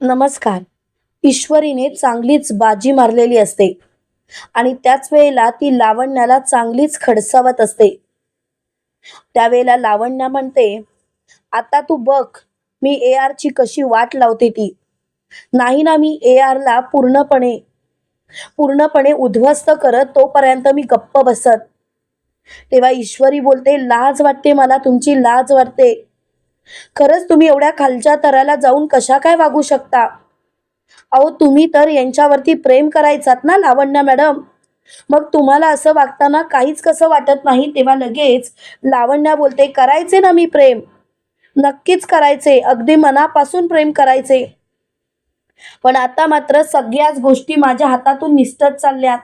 नमस्कार. ईश्वरीने चांगलीच बाजी मारलेली असते आणि त्याच वेळेला ती लावण्याला चांगलीच खडसावत असते. त्यावेळेला लावण्या म्हणते आता तू बघ मी ए आरची कशी वाट लावते ती. नाही ना मी ए आरला पूर्णपणे पूर्णपणे उद्ध्वस्त करत तोपर्यंत मी गप्प बसत. तेव्हा ईश्वरी बोलते लाज वाटते मला तुमची लाज वाटते. खरंच तुम्ही एवढ्या खालच्या तराला जाऊन कशा काय वागू शकता? अहो तुम्ही तर यांच्यावरती प्रेम करायचात ना लावण्या मॅडम? मग तुम्हाला असं वागताना काहीच कसं वाटत नाही तेव्हा लगेच लावण्या बोलते करायचे ना मी प्रेम. नक्कीच करायचे अगदी मनापासून प्रेम करायचे. पण आता मात्र सगळ्याच गोष्टी माझ्या हातातून निसटत चालल्यात.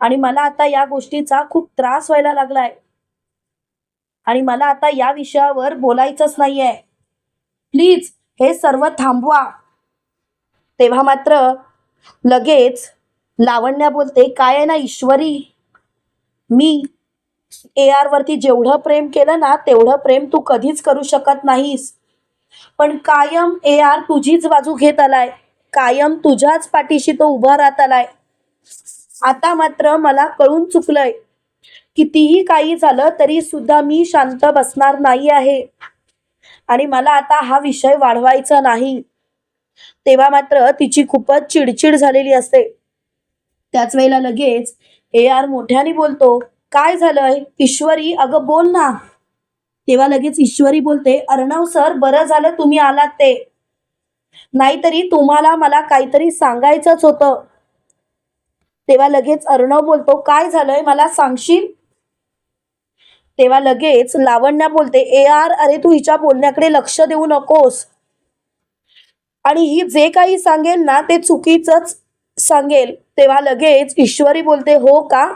आणि मला आता या गोष्टीचा खूप त्रास व्हायला लागलाय. आणि मला आता या विषयावर बोलायचंच नाहीये. प्लीज हे सर्व थांबवा. तेव्हा मात्र लगेच लावण्या बोलते काय आहे ना ईश्वरी? मी ए आर वरती जेवढं प्रेम केलं ना तेवढं प्रेम तू कधीच करू शकत नाहीस. पण कायम ए आर तुझीच बाजू घेत आलाय. कायम तुझ्याच पाठीशी तो उभा राहत आलाय. आता मात्र मला कळून चुकलंय. कितीही काही झालं तरी सुद्धा मी शांत बसणार नाही आहे. आणि मला आता हा विषय वाढवायचा नाही. तेव्हा मात्र तिची खूपच चिडचिड झालेली असते. त्याच वेळेला लगेच ए आर मोठ्याने बोलतो काय झालंय? ईश्वरी अगं बोल ना. तेव्हा लगेच ईश्वरी बोलते अर्णव सर बरं झालं तुम्ही आलात ते. नाहीतरी तुम्हाला मला काहीतरी सांगायचंच होतं. तेव्हा लगेच अर्णव बोलतो काय झालंय? मला सांगशील? तेव्हा लगेच लावण्या बोलते ए आर अरे तू हिच्या बोलण्याकडे लक्ष देऊ नकोस. आणि ही जे काही सांगेल ना ते चुकीचंच सांगेल. तेव्हा लगेच ईश्वरी बोलते हो का?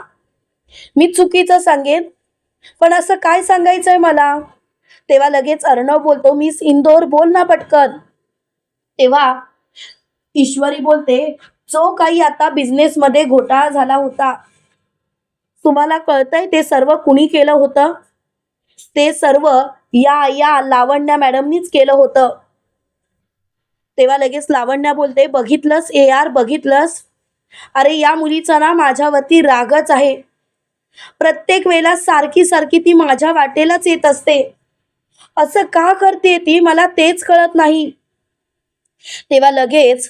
मी चुकीचं सांगेन. पण असं काय सांगायचंय मला? तेव्हा लगेच अर्णव बोलतो मिस इंदोर बोल ना पटकन. तेव्हा ईश्वरी बोलते जो काही आता बिझनेसमध्ये घोटाळा झाला होता तुम्हाला कळतंय ते सर्व कुणी केलं होतं? ते सर्व या या लावण्या मॅडमनीच केलं होतं. तेव्हा लगेच लावण्या बोलते बघितलंस ए आर बघितलंस? अरे या मुलीचा ना माझ्यावरती रागच आहे. प्रत्येक वेळेला सारखी सारखी ती माझ्या वाटेलाच येत असते. असं का करते ती? मला तेच कळत नाही. तेव्हा लगेच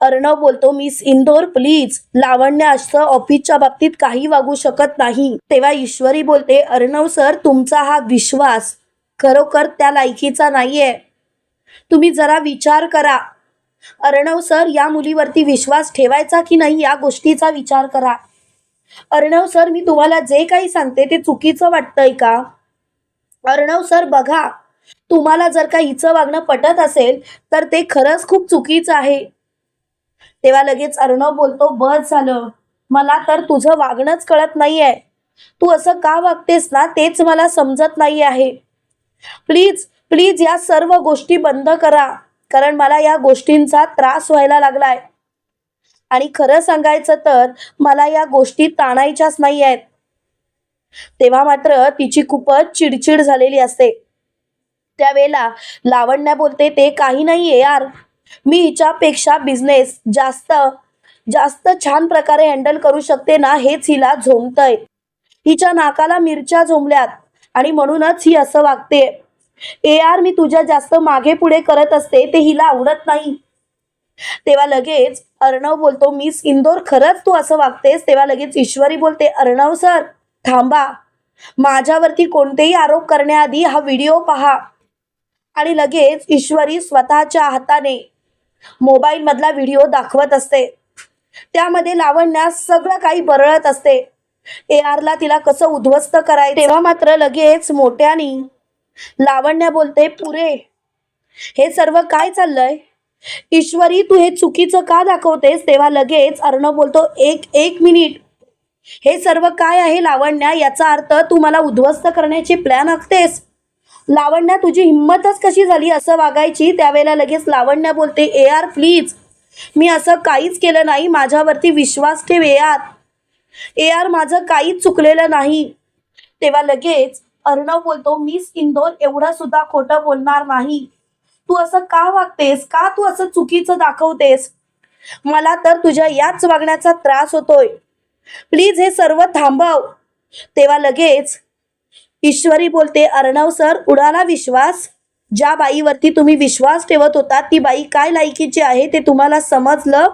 अर्णव बोलतो मिस इंदोर प्लीज लावण्य असं ऑफिसच्या बाबतीत काही वागू शकत नाही. तेव्हा ईश्वरी बोलते अर्णव सर तुमचा हा विश्वास खरोखर त्या लायकीचा नाहीये. तुम्ही जरा विचार करा. अर्णव सर या मुलीवरती विश्वास ठेवायचा की नाही या गोष्टीचा विचार करा. अर्णव सर मी तुम्हाला जे काही सांगते ते चुकीचं वाटतंय का? अर्णव सर बघा. तुम्हाला जर का हिचं वागणं पटत असेल तर ते खरंच खूप चुकीचं आहे. तेव्हा लगेच अर्णव बोलतो बस झालं. मला तर तुझं वागणंच कळत नाहीये. तू असं का वागतेस ना तेच मला समजत नाही आहे. प्लीज प्लीज या सर्व गोष्टी बंद करा. कारण मला या गोष्टींचा त्रास व्हायला लागलाय. आणि खरं सांगायचं तर मला या गोष्टी ताणायच्याच नाही आहेत तेव्हा मात्र तिची खूपच चिडचिड झालेली असते. त्यावेळेला लावण्या बोलते ते काही नाहीये यार. मी हिच्यापेक्षा बिझनेस जास्त जास्त छान प्रकारे हँडल करू शकते ना हेच हिला झोंबतंय हिच्या नाकाला मिरच्या झोंबल्यात आणि म्हणूनच ही असं वागते. ए आर मी तुझ्या जास्त मागे पुढे करत असते ते हिला आवडत नाही. तेव्हा लगेच अर्णव बोलतो मिस इंदोर खरंच तू असं वागतेस? तेव्हा लगेच ईश्वरी बोलते अर्णव सर थांबा. माझ्यावरती कोणतेही आरोप करण्याआधी हा व्हिडिओ पहा. आणि लगेच ईश्वरी स्वतःच्या हाताने मोबाईल मधला व्हिडिओ दाखवत असते. त्यामध्ये लावण्यास सगळं काही बरळत असते. ए आरला तिला कसं उद्ध्वस्त करायचं? तेव्हा मात्र लगेच मोठ्यानी लावण्या बोलते पुरे हे सर्व काय चाललंय? ईश्वरी तू हे चुकीचं का दाखवतेस? तेव्हा लगेच अर्णव बोलतो एक एक मिनिट. हे सर्व काय आहे लावण्या? याचा अर्थ तू मला उद्ध्वस्त करण्याची प्लॅन आखतेस. लावण्या तुझी हिंमतच कशी झाली असं वागायची? त्यावेळेला लगेच लावण्या बोलते ए आर प्लीज मी असं काहीच केलं नाही. माझ्यावरती विश्वास ठेव ए आर. ए आर माझं काहीच चुकलेलं नाही. तेव्हा लगेच अर्णव बोलतो मिस इंदोर एवढं सुद्धा खोटं बोलणार नाही. तू असं का वागतेस? का तू असं चुकीचं दाखवतेस? मला तर तुझ्या याच वागण्याचा त्रास होतोय. प्लीज हे सर्व थांबव. तेव्हा लगेच ईश्वरी बोलते अर्णव सर उडाला विश्वास? ज्या बाईवरती तुम्ही विश्वास ठेवत होता ती बाई काय लायकीची आहे ते तुम्हाला समजलं?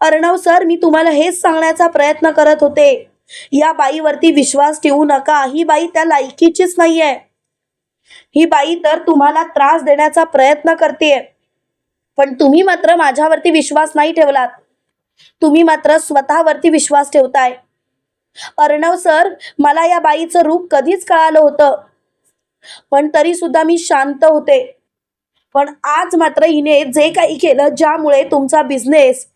अर्णव सर मी तुम्हाला हेच सांगण्याचा प्रयत्न करत होते. या बाईवरती विश्वास ठेवू नका. ही बाई त्या लायकीचीच नाहीये. ही बाई तर तुम्हाला त्रास देण्याचा प्रयत्न करते. पण तुम्ही मात्र माझ्यावरती विश्वास नाही ठेवलात. तुम्ही मात्र स्वतःवरती विश्वास ठेवताय. अर्णव सर मला या बाईचं रूप कधीच कळालं होतं. पण तरी सुद्धा मी शांत होते. पण आज मात्र हिने जे काही केलं ज्यामुळे तुमचा बिझनेस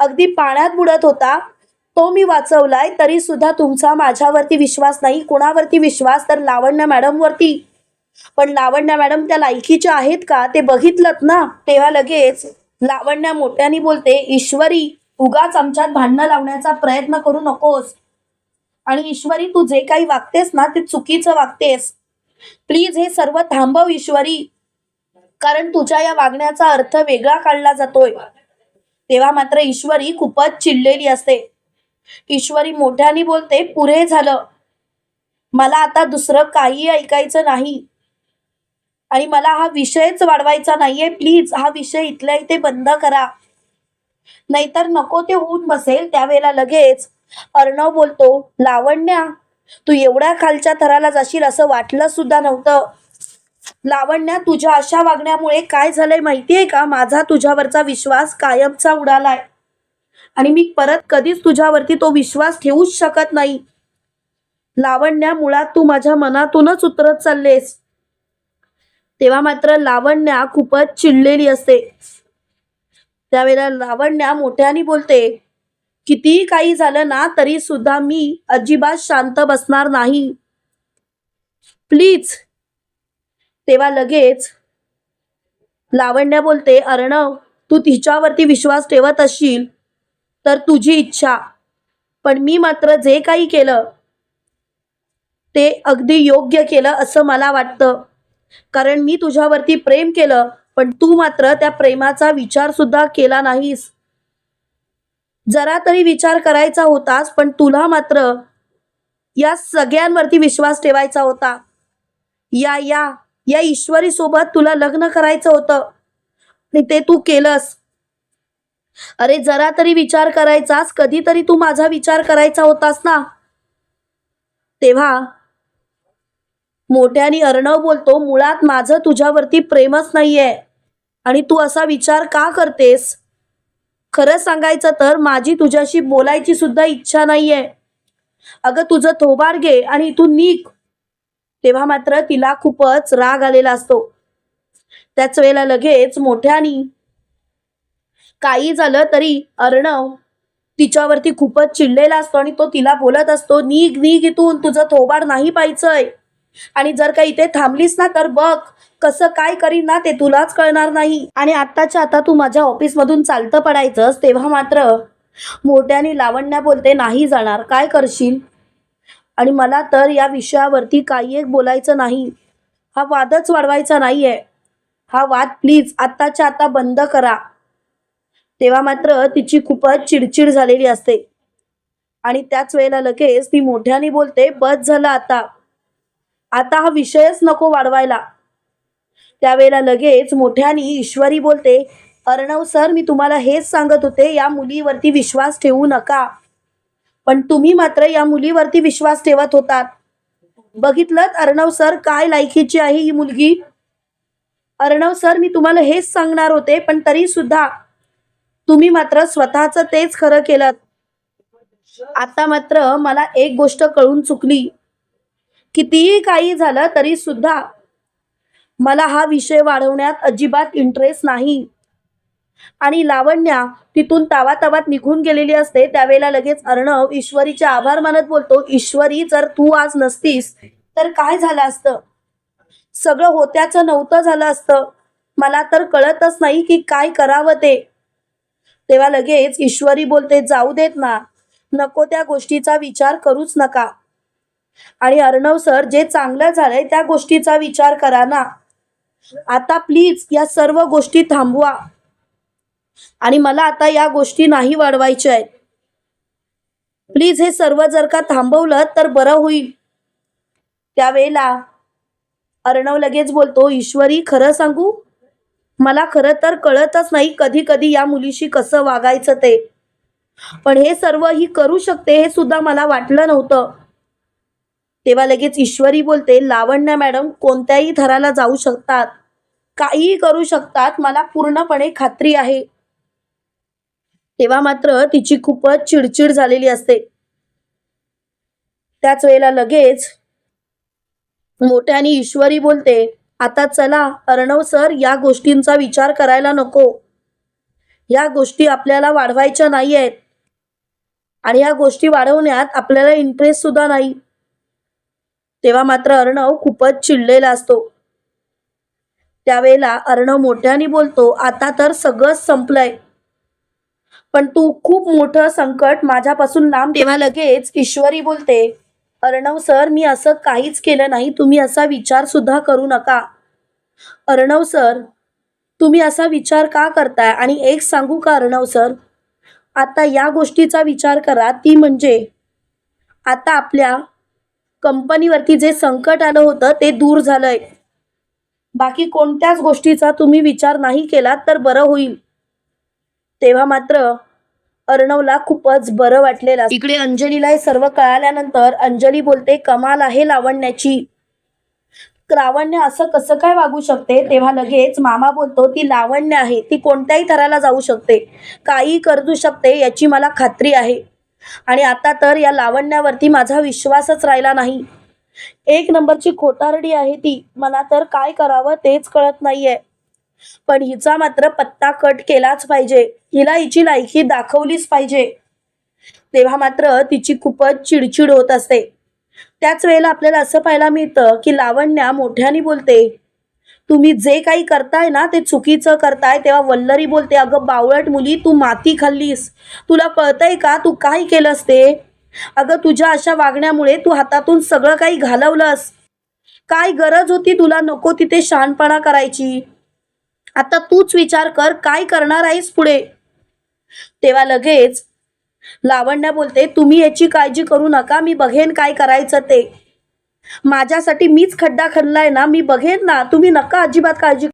अगदी पाण्यात बुडत होता तो मी वाचवलाय तरी सुद्धा तुमचा माझ्यावरती विश्वास नाही कोणावरती विश्वास तर लावण्य मॅडम वरती पण लावण्या मॅडम त्या लायकीच्या आहेत का? ते बघितलं ना? तेव्हा लगेच लावण्या मोठ्याने बोलते ईश्वरी उगाच आमच्यात भांडणं लावण्याचा प्रयत्न करू नकोस. आणि ईश्वरी तू जे काही वागतेस ना ते चुकीचं वागतेस. प्लीज हे सर्व थांबव ईश्वरी. कारण तुझ्या या वागण्याचा अर्थ वेगळा काढला जातोय. तेव्हा मात्र ईश्वरी खूपच चिडलेली असते. ईश्वरी मोठ्याने बोलते पुरे झालं. मला आता दुसरं काही ऐकायचं नाही. आणि मला हा विषयच वाढवायचा नाहीये. प्लीज हा विषय इथल्या इथे बंद करा. नाहीतर नको ते होऊन बसेल त्यावेळेला लगेच. अर्णव बोलतो लावण्या तू एवढ्या खालच्या थराला जाशील असं वाटलं सुद्धा नव्हतं. लावण्या तुझ्या अशा वागण्यामुळे काय झालंय माहितीये का? माझा तुझ्यावरचा विश्वास कायमचा उडालाय. आणि मी परत कधीच तुझ्यावरती तो विश्वास ठेवूच शकत नाही. लावण्या मुळात तू माझ्या मनातूनच उतरत चाललेस. तेव्हा मात्र लावण्या खूपच चिडलेली असते. त्यावेळेला लावण्या मोठ्याने बोलते कितीही काही झालं ना तरी सुद्धा मी अजिबात शांत बसणार नाही. प्लीज. तेव्हा लगेच लावण्य बोलते अर्णव तू तिच्यावरती विश्वास ठेवत असशील तर तुझी इच्छा. पण मी मात्र जे काही केलं ते अगदी योग्य केलं असं मला वाटतं. कारण मी तुझ्यावरती प्रेम केलं पण तू मात्र त्या प्रेमाचा विचार सुद्धा केला नाहीस. जरा तरी विचार करायचा होतास पण तुला मात्र या सगळ्यांवरती विश्वास ठेवायचा होता. या या या ईश्वरी सोबत तुला लग्न करायचं होतं. आणि ते तू केलंस. अरे जरा तरी विचार करायचास कधीतरी तू माझा विचार करायचा होतास ना? तेव्हा मोठ्याने अर्णव बोलतो मुळात माझं तुझ्यावरती प्रेमच नाहीये. आणि तू असा विचार का करतेस? खरं सांगायचं तर माझी तुझ्याशी बोलायची सुद्धा इच्छा नाहीये. अगं तुझं थोबार घे आणि तू निघ. तेव्हा मात्र तिला खूपच राग आलेला असतो. त्याच वेळेला लगेच मोठ्यानी काही झालं तरी अर्णव तिच्यावरती खूपच चिडलेला असतो आणि तो तिला बोलत असतो निघ निघ इथून तुझं थोबाड नाही पाहिजंय आणि जर का इथे थांबलीस ना तर बघ कसं काय करीन ना ते तुलाच कळणार नाही. आणि आत्ताच्या आता तू माझ्या ऑफिसमधून चालतं पडायचंस तेव्हा मात्र मोठ्याने लावण्या बोलते नाही जाणार काय करशील? आणि मला तर या विषयावरती काही एक बोलायचं नाही. हा वादच वाढवायचा नाहीये. हा वाद प्लीज आत्ताच्या आता बंद करा. तेव्हा मात्र तिची खूपच चिडचिड झालेली असते. आणि त्याच वेळेला लगेच ती मोठ्याने बोलते बस झालं आता. आता हा विषयच नको वाढवायला. त्यावेळेला लगेच मोठ्याने ईश्वरी बोलते अर्णव सर मी तुम्हाला हेच सांगत होते या मुलीवरती विश्वास ठेवू नका. पण तुम्ही मात्र या मुलीवरती विश्वास ठेवत होतात. बघितलं अर्णव सर काय लायकीची आहे ही मुलगी? अर्णव सर मी तुम्हाला हेच सांगणार होते पण तरी सुद्धा तुम्ही मात्र स्वतःच तेच खरं केलं आता मात्र मला एक गोष्ट कळून चुकली. कितीही काही झालं तरी सुद्धा मला हा विषय वाढवण्यात अजिबात इंटरेस्ट नाही. आणि लावण्या तिथून तावातावात निघून गेलेली असते त्यावेळेला लगेच अर्णव ईश्वरीचे आभार मानत बोलतो ईश्वरी जर तू आज नसतीस तर काय झालं असतं? सगळं होत्याचं नव्हतं झालं असतं. मला तर कळतच नाही की काय करावं ते. तेव्हा लगेच ईश्वरी बोलते जाऊ देत ना. नको त्या गोष्टीचा विचार करूच नका. आणि अर्णव सर जे चांगलं झालंय त्या गोष्टीचा विचार करा ना. आता प्लीज या सर्व गोष्टी थांबवा. आणि मला आता या गोष्टी नाही वाढवायच्या आहेत. प्लीज हे सर्व जर का थांबवलं तर बरं होईल. त्यावेळेला अर्णव लगेच बोलतो ईश्वरी खरं सांगू? मला खरं तर कळतच नाही कधी कधी या मुलीशी कसं वागायचं ते. पण हे सर्व ही करू शकते हे सुद्धा मला वाटलं नव्हतं. तेव्हा लगेच ईश्वरी बोलते लावण्या मॅडम कोणत्याही थराला जाऊ शकतात. काहीही करू शकतात मला पूर्णपणे खात्री आहे. तेव्हा मात्र तिची खूपच चिडचिड झालेली असते. त्याच वेळेला लगेच मोठ्याने ईश्वरी बोलते आता चला अर्णव सर या गोष्टींचा विचार करायला नको. या गोष्टी आपल्याला वाढवायच्या नाही आहेत आणि या गोष्टी वाढवण्यात आपल्याला इंटरेस्ट सुद्धा नाही. तेव्हा मात्र अर्णव खूपच चिडलेला असतो. त्यावेळेला अर्णव मोठ्याने बोलतो आता तर सगळंच संपलंय. पण तू खूप मोठं संकट माझ्यापासून लांब तेव्हा लगेच ईश्वरी बोलते. अर्णव सर मी असं काहीच केलं नाही. तुम्ही असा विचार सुद्धा करू नका. अर्णव सर तुम्ही असा विचार का करताय? आणि एक सांगू का अर्णव सर? आता या गोष्टीचा विचार करा. ती म्हणजे आता आपल्या कंपनीवरती जे संकट आलं होतं ते दूर झालंय. बाकी कोणत्याच गोष्टीचा तुम्ही विचार नाही केला तर बरं होईल. तेव्हा मात्र अर्णवला खूपच बरं वाटलेलं इकडे अंजलीला हे सर्व कळाल्यानंतर अंजली बोलते कमाल आहे लावण्याची. लावण्य असं कसं काय वागू शकते? तेव्हा लगेच मामा बोलतो ती लावण्य आहे ती कोणत्याही थराला जाऊ शकते. काही करू शकते याची मला खात्री आहे. आणि आता तर या लावण्यावरती माझा विश्वासच राहिला नाही. एक नंबरची खोटारडी आहे ती. मला तर काय करावं तेच कळत नाहीये. पण हिचा मात्र पत्ता कट केलाच पाहिजे. हिला हिची लायकी दाखवलीच पाहिजे. तेव्हा मात्र तिची खूपच चिडचिड होत असते. त्याच वेळेला आपल्याला असं पाहायला मिळतं की लावण्या मोठ्याने बोलते. तुम्ही जे काही करताय ना ते चुकीचं करताय. तेव्हा वल्लरी बोलते अगं बावळट मुली तू माती खाल्लीस. तुला कळतंय का? तू काय केलंस ते? अगं तुझ्या अशा वागण्यामुळे तू हातातून सगळं काही घालवलंस. काय गरज होती तुला नको तिथे शहाणपणा करायची? आता तूच विचार कर काय करणार आहेस पुढे? तेव्हा लगेच लावण्या बोलते तुम्ही याची काळजी करू नका मी बघेन काय करायचं ते. माझ्यासाठी मीच खड्डा खणलाय ना मी बघेन ना. तुम्ही नका अजिबात काळजी